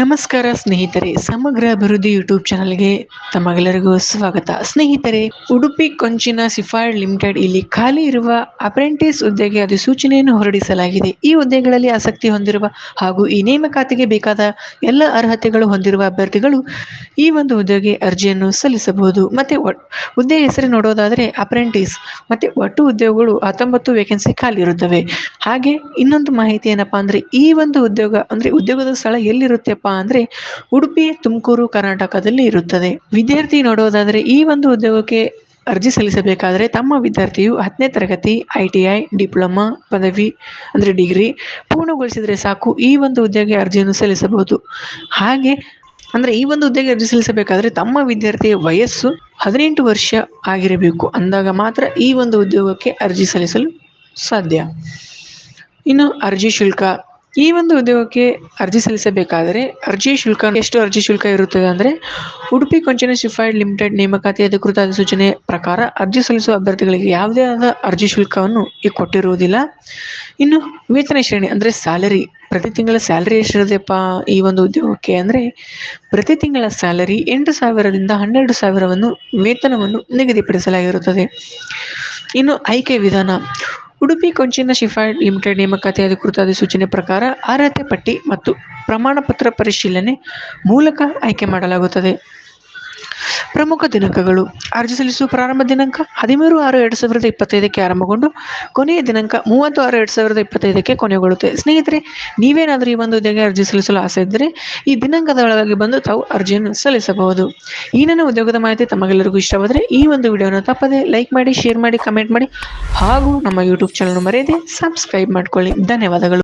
ನಮಸ್ಕಾರ ಸ್ನೇಹಿತರೆ, ಸಮಗ್ರ ಅಭಿವೃದ್ಧಿ ಯೂಟ್ಯೂಬ್ ಚಾನಲ್ಗೆ ತಮಗೆಲ್ಲರಿಗೂ ಸ್ವಾಗತ. ಸ್ನೇಹಿತರೆ, ಉಡುಪಿ ಕೊಂಚಿನ ಸಿಫಾರ್ಡ್ ಲಿಮಿಟೆಡ್ ಇಲ್ಲಿ ಖಾಲಿ ಇರುವ ಅಪ್ರೆಂಟಿಸ್ ಹುದ್ದೆಗೆ ಅಧಿಸೂಚನೆಯನ್ನು ಹೊರಡಿಸಲಾಗಿದೆ. ಈ ಹುದ್ದೆಗಳಲ್ಲಿ ಆಸಕ್ತಿ ಹೊಂದಿರುವ ಹಾಗೂ ಈ ನೇಮಕಾತಿಗೆ ಬೇಕಾದ ಎಲ್ಲ ಅರ್ಹತೆಗಳು ಹೊಂದಿರುವ ಅಭ್ಯರ್ಥಿಗಳು ಈ ಒಂದು ಹುದ್ದೆಗೆ ಅರ್ಜಿಯನ್ನು ಸಲ್ಲಿಸಬಹುದು. ಮತ್ತೆ ಹುದ್ದೆ ಹೆಸರು ನೋಡೋದಾದ್ರೆ ಅಪ್ರೆಂಟಿಸ್, ಮತ್ತೆ ಒಟ್ಟು ಉದ್ಯೋಗಗಳು ಹತ್ತೊಂಬತ್ತು ವೇಕೆನ್ಸಿ ಖಾಲಿ ಇರುತ್ತವೆ. ಹಾಗೆ ಇನ್ನೊಂದು ಮಾಹಿತಿ ಏನಪ್ಪಾ ಅಂದ್ರೆ ಈ ಒಂದು ಉದ್ಯೋಗ, ಅಂದ್ರೆ ಉದ್ಯೋಗದ ಸ್ಥಳ ಎಲ್ಲಿರುತ್ತೆಪ್ಪ ಅಂದ್ರೆ ಉಡುಪಿ, ತುಮಕೂರು, ಕರ್ನಾಟಕದಲ್ಲಿ ಇರುತ್ತದೆ. ವಿದ್ಯಾರ್ಥಿ ನೋಡೋದಾದ್ರೆ ಈ ಒಂದು ಉದ್ಯೋಗಕ್ಕೆ ಅರ್ಜಿ ಸಲ್ಲಿಸಬೇಕಾದ್ರೆ ತಮ್ಮ ವಿದ್ಯಾರ್ಥಿಯು ಹತ್ತನೇ ತರಗತಿ, ಐ ಟಿ ಐ, ಡಿಪ್ಲೊಮಾ, ಪದವಿ ಅಂದ್ರೆ ಡಿಗ್ರಿ ಪೂರ್ಣಗೊಳಿಸಿದ್ರೆ ಸಾಕು, ಈ ಒಂದು ಉದ್ಯೋಗಕ್ಕೆ ಅರ್ಜಿಯನ್ನು ಸಲ್ಲಿಸಬಹುದು. ಹಾಗೆ ಅಂದ್ರೆ ಈ ಒಂದು ಹುದ್ದೆಗೆ ಅರ್ಜಿ ಸಲ್ಲಿಸಬೇಕಾದ್ರೆ ತಮ್ಮ ವಿದ್ಯಾರ್ಥಿಯ ವಯಸ್ಸು ಹದಿನೆಂಟು ವರ್ಷ ಆಗಿರಬೇಕು. ಅಂದಾಗ ಮಾತ್ರ ಈ ಒಂದು ಉದ್ಯೋಗಕ್ಕೆ ಅರ್ಜಿ ಸಲ್ಲಿಸಲು ಸಾಧ್ಯ. ಇನ್ನು ಅರ್ಜಿ ಶುಲ್ಕ ಈ ಒಂದು ಉದ್ಯೋಗಕ್ಕೆ ಅರ್ಜಿ ಸಲ್ಲಿಸಬೇಕಾದರೆ ಅರ್ಜಿ ಶುಲ್ಕ ಎಷ್ಟು ಅರ್ಜಿ ಶುಲ್ಕ ಇರುತ್ತದೆ ಅಂದರೆ ಉಡುಪಿ ಕೊಂಚನ ಶಿಫೈಡ್ ಲಿಮಿಟೆಡ್ ನೇಮಕಾತಿ ಅಧಿಕೃತ ಅಧಿಸೂಚನೆ ಪ್ರಕಾರ ಅರ್ಜಿ ಸಲ್ಲಿಸುವ ಅಭ್ಯರ್ಥಿಗಳಿಗೆ ಯಾವುದೇ ಆದ ಅರ್ಜಿ ಶುಲ್ಕವನ್ನು ಈ ಕೊಟ್ಟಿರುವುದಿಲ್ಲ. ಇನ್ನು ವೇತನ ಶ್ರೇಣಿ ಅಂದರೆ ಸ್ಯಾಲರಿ, ಪ್ರತಿ ತಿಂಗಳ ಸ್ಯಾಲರಿ ಎಷ್ಟಿರುತ್ತೆಪ್ಪ ಈ ಒಂದು ಉದ್ಯೋಗಕ್ಕೆ ಅಂದರೆ ಪ್ರತಿ ತಿಂಗಳ ಸ್ಯಾಲರಿ ಎಂಟು ಸಾವಿರದಿಂದ ಹನ್ನೆರಡು ಸಾವಿರವನ್ನು ವೇತನವನ್ನು ನಿಗದಿಪಡಿಸಲಾಗಿರುತ್ತದೆ. ಇನ್ನು ಆಯ್ಕೆ ವಿಧಾನ ಉಡುಪಿ, ಕೊಂಚಿನ ಶಿಫಾ ಲಿಮಿಟೆಡ್ ನೇಮಕಾತಿ ಅಧಿಕೃತ ಅಧಿಸೂಚನೆ ಪ್ರಕಾರ ಅರ್ಹತೆ ಪಟ್ಟಿ ಮತ್ತು ಪ್ರಮಾಣ ಪತ್ರ ಪರಿಶೀಲನೆ ಮೂಲಕ ಆಯ್ಕೆ ಮಾಡಲಾಗುತ್ತದೆ. ಪ್ರಮುಖ ದಿನಾಂಕಗಳು. ಅರ್ಜಿ ಸಲ್ಲಿಸುವ ಪ್ರಾರಂಭ ದಿನಾಂಕ ಹದಿಮೂರು ಆರು ಎರಡು ಸಾವಿರದ ಇಪ್ಪತ್ತೈದಕ್ಕೆ ಆರಂಭಗೊಂಡು, ಕೊನೆಯ ದಿನಾಂಕ ಮೂವತ್ತು ಆರು ಎರಡು ಸಾವಿರದ ಇಪ್ಪತ್ತೈದಕ್ಕೆ ಕೊನೆಗೊಳ್ಳುತ್ತೆ. ಸ್ನೇಹಿತರೆ, ನೀವೇನಾದರೂ ಈ ಒಂದು ಹುದ್ದೆಗೆ ಅರ್ಜಿ ಸಲ್ಲಿಸಲು ಆಸೆ ಇದ್ದರೆ ಈ ದಿನಾಂಕದ ಒಳಗಾಗಿ ಬಂದು ತಾವು ಅರ್ಜಿಯನ್ನು ಸಲ್ಲಿಸಬಹುದು. ಈ ನನ್ನ ಉದ್ಯೋಗದ ಮಾಹಿತಿ ತಮಗೆಲ್ಲರಿಗೂ ಇಷ್ಟವಾದರೆ ಈ ಒಂದು ವಿಡಿಯೋನ ತಪ್ಪದೆ ಲೈಕ್ ಮಾಡಿ, ಶೇರ್ ಮಾಡಿ, ಕಮೆಂಟ್ ಮಾಡಿ ಹಾಗೂ ನಮ್ಮ ಯೂಟ್ಯೂಬ್ ಚಾನಲ್ ಮರೆಯದೆ ಸಬ್ಸ್ಕ್ರೈಬ್ ಮಾಡ್ಕೊಳ್ಳಿ. ಧನ್ಯವಾದಗಳು.